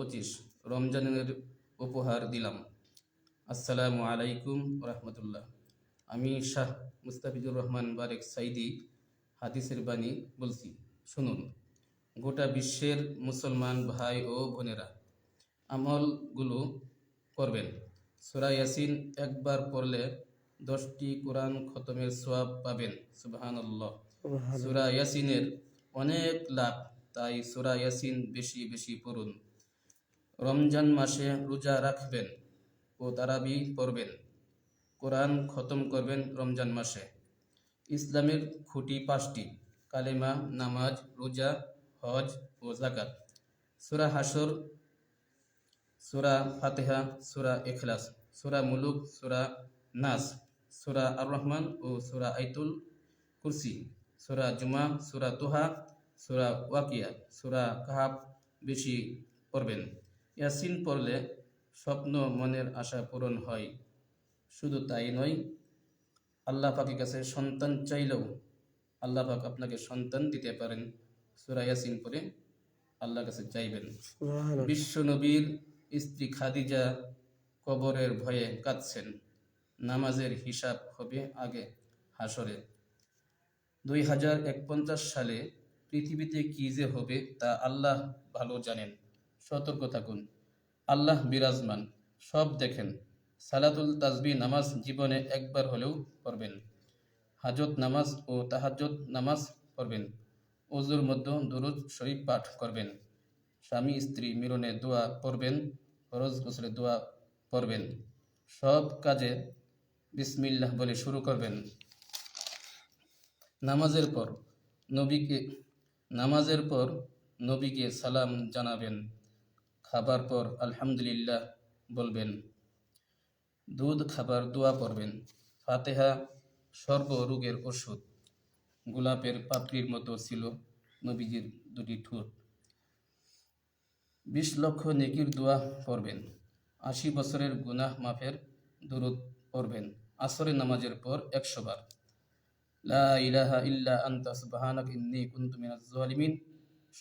পঁচিশ রমজানের উপহার দিলাম। আসসালামু আলাইকুম রহমতুল্লাহ আমি শাহ মুস্তাফিজুর রহমান বারেক সাইদি হাদিসের বাণী বলছি। শুনুন গোটা বিশ্বের মুসলমান ভাই ও বোনেরা আমলগুলো করবেন। সুরা ইয়াসিন একবার পড়লে দশটি কোরআন খতমের সোয়াব পাবেন। সুবহানাল্লাহ। সুরা ইয়াসিনের অনেক লাভ তাই সুরা ইয়াসিন বেশি বেশি পড়ুন। রমজান মাসে রোজা রাখবেন ও তারাবি পড়বেন। কোরআন খতম করবেন রমজান মাসে। ইসলামের খুঁটি পাঁচটি, কালেমা, নামাজ, রোজা, হজ ও জাকাত সুরা হাসর সুরা ফাতেহা, সুরা এখলাস সুরা মুলুক, সুরা নাস, সুরা আর রহমান ও সুরা আইতুল কুরসি, সুরা জুমা, সুরা তুহা, সুরা ওয়াকিয়া, সুরা কাহাব বেশি পড়বেন। ইয়াসিন পড়লে স্বপ্ন মনের আশা পূরণ হয়। শুধু তাই নয় আল্লাহ পাকের কাছে সন্তান চাইলেও আল্লাহ পাক আপনাকে সন্তান দিতে পারেন। সুরা ইয়াসিন পড়ে আল্লাহর কাছে চাইবেন। বিশ্ব নবীর স্ত্রী খাদিজা কবরের ভয়ে কাঁদছেন। নামাজের হিসাব হবে আগে হাসরে দুই হাজার সালে পৃথিবীতে কি যে হবে তা আল্লাহ ভালো জানেন। সতর্ক থাকুন। আল্লাহ বিরাজমান। সব দেখেন। সালাতুল তাজবি নামাজ জীবনে একবার হলেও পড়বেন। হাজত নামাজ ও তাহাজত নামাজ পড়বেন। অজুর মধ্যে দুরুদ শরীফ পাঠ করবেন। স্বামী, স্ত্রী মিলনে দোয়া পড়বেন, ফরজ গোসলে দোয়া পড়বেন। সব কাজে বিসমিল্লাহ বলে শুরু করবেন। নামাজের পর নবীকে, নামাজের পর নবীকে সালাম জানাবেন। খাবার পর আলহামদুলিল্লাহ বলবেন। দুধ খাবার দোয়া পড়বেন। ফাতেহা সর্বরোগের ওষুধ। গোলাপের পাপড়ির মতো ছিল নবীজির দুটি ঠোঁট। বিশ লক্ষ নেকির দোয়া পড়বেন। আশি বছরের গুনাহ মাফের দুরুদ পড়বেন। আসরের নামাজের পর একশো বার। লা ইলাহা ইল্লা আন্তা সুবহানাক ইন্নী কুনতু জালিমিন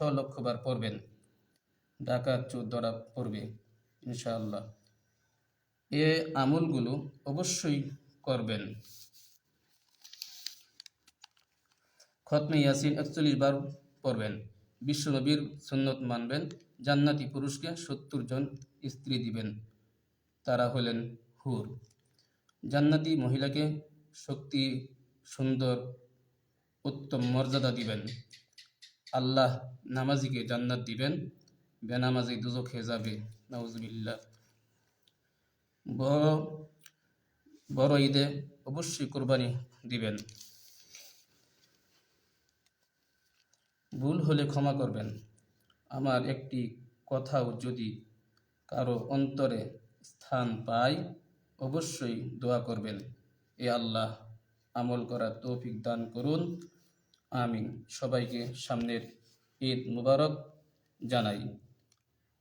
লক্ষ বার পড়বেন। ডাকাত চোর ধরা পড়বে, ইনশাআল্লাহ। এ আমলগুলো অবশ্যই করবেন। খতমে ইয়াসিন একচল্লিশ বার পড়বেন। বিশ্বনবীর সুন্নত মানবেন, জান্নাতি পুরুষকে সত্তর জন স্ত্রী দিবেন। তারা হলেন হুর। জান্নাতি মহিলাকে শক্তি, সুন্দর, উত্তম মর্যাদা দিবেন। আল্লাহ নামাজিকে জান্নাত দিবেন। বেনামাজি দুজখে যাবে নাউজুবিল্লাহ বড় বড় ঈদে অবশ্যই কোরবানি দিবেন ভুল হলে ক্ষমা করবেন আমার একটি কথাও যদি কারও অন্তরে স্থান পায়, অবশ্যই দোয়া করবেন। এ আল্লাহ আমল করার তৌফিক দান করুন। আমি সবাইকে সামনের ঈদ মুবারক জানাই।